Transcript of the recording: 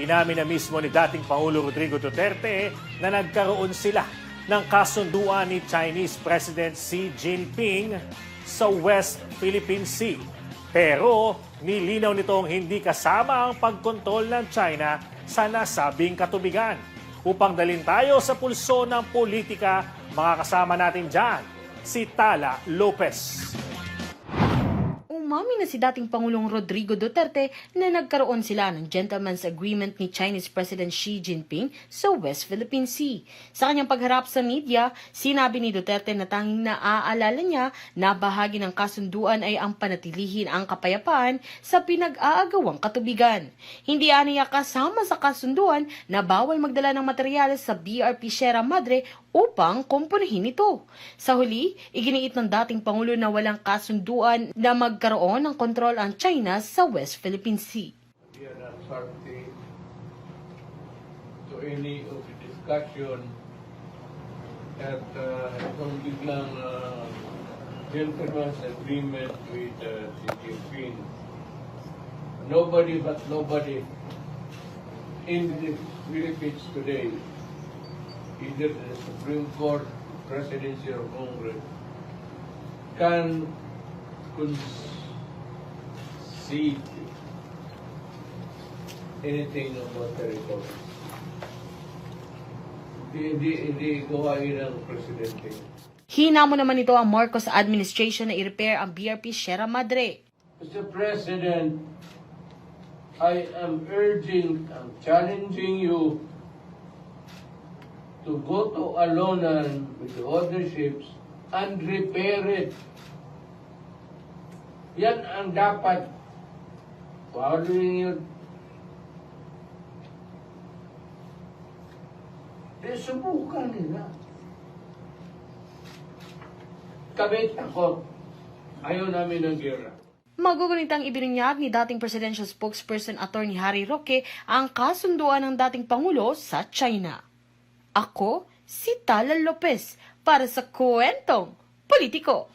Inamin na mismo ni dating Pangulo Rodrigo Duterte na nagkaroon sila ng kasunduan ni Chinese President Xi Jinping sa West Philippine Sea. Pero nilinaw nitong hindi kasama ang pagkontrol ng China sa nasabing katubigan. Upang dalin tayo sa pulso ng politika, mga kasama natin dyan, si Tala Lopez. Umami na si dating Pangulong Rodrigo Duterte na nagkaroon sila ng gentleman's agreement ni Chinese President Xi Jinping sa West Philippine Sea. Sa kanyang pagharap sa media, sinabi ni Duterte na tanging naaalala niya na bahagi ng kasunduan ay ang panatilihin ang kapayapaan sa pinag-aagawang katubigan. Hindi aniya kasama sa kasunduan na bawal magdala ng materyales sa BRP Sierra Madre upang komponehin ito. Sa huli, iginiit ng dating Pangulo na walang kasunduan na magkaroon ng kontrol ang China sa West Philippine Sea. We are not party to any of the discussion at uh, itong biglang uh, gentleman's agreement with uh, Xi Jinping. Nobody but nobody in the Philippines today, either the Supreme Court, Presidency, or Congress, can concede anything about the report. Hindi, hindi, hindi gawain ng Presidente. Hinamo naman ito ang Marcos administration na i-repair ang BRP Sierra Madre. Mr. President, I am urging, I'm challenging you to go to Alonan with the other ships and repair it. Yan ang dapat following your Eh, subukan nila. Kabit ako. Ayaw namin ng gera. Magugunitang ibinunyag ni dating presidential spokesperson Attorney Harry Roque ang kasunduan ng dating Pangulo sa China. Ako, si Tala Lopez, para sa Kwentong Politiko.